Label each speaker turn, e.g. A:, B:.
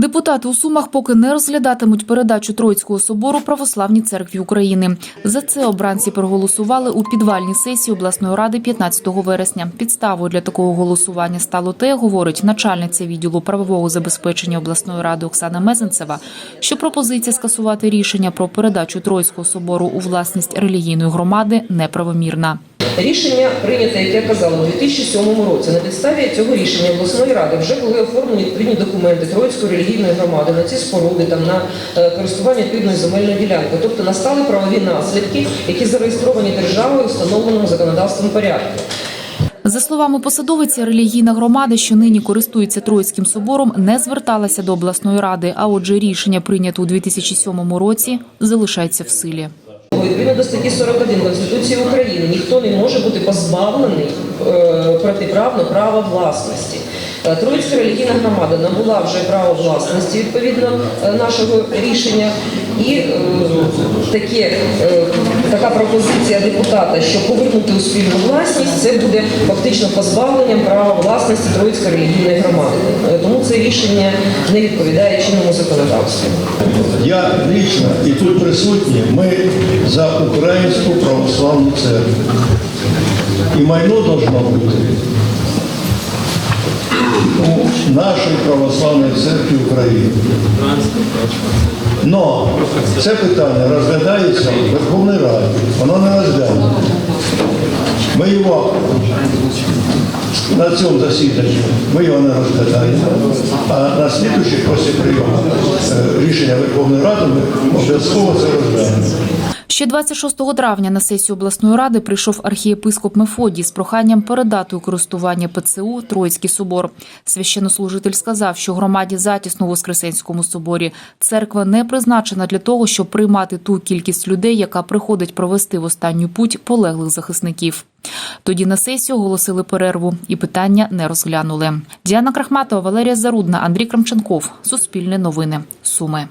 A: Депутати у Сумах поки не розглядатимуть передачу Троїцького собору православній церкві України. За це обранці проголосували у підвальній сесії обласної ради 15 вересня. Підставою для такого голосування стало те, говорить начальниця відділу правового забезпечення обласної ради Оксана Мезенцева, що пропозиція скасувати рішення про передачу Троїцького собору у власність релігійної громади неправомірна.
B: Рішення прийнято, як я казала, у 2007 році. На підставі цього рішення обласної ради вже були оформлені відповідні документи Троїцької релігійної громади на ці споруди, там на е, користування відповідною земельною ділянкою. Тобто настали правові наслідки, які зареєстровані державою встановленому законодавством порядку.
A: За словами посадовиці, релігійна громада, що нині користується Троїцьким собором, не зверталася до обласної ради. А отже, рішення прийнято у 2007 році залишається в силі.
B: Відповідно до статті 41 Конституції України ніхто не може бути позбавлений е, протиправно права власності. Е, Троїцька релігійна громада набула вже право власності відповідно е, нашого рішення, і таке, така пропозиція депутата, що повернути у спільну власність, це буде фактично позбавленням права власності Троїцької релігійної громади. Тому це рішення не відповідає чинному законодавству.
C: Я лично і тут присутні, ми за Українську православну церкву. І майно должно бути у нашій православній церкві України. Но це питання розглядається в Верховній Раді, воно не розглянуто. Ми його на цьому засіданні ми його не розглядаємо, а на слідуючих після прийому е, рішення Верховної Ради ми обов'язково це розглянемо.
A: Ще 26 травня на сесію обласної ради прийшов архієпископ Мефодій з проханням передати у користування ПЦУ Троїцький собор. Священнослужитель сказав, що громаді затісно у Воскресенському соборі церква не призначена для того, щоб приймати ту кількість людей, яка приходить провести в останню путь полеглих захисників. Тоді на сесію оголосили перерву і питання не розглянули. Діана Крахматова, Валерія Зарудна, Андрій Крамченков. Суспільне новини. Суми.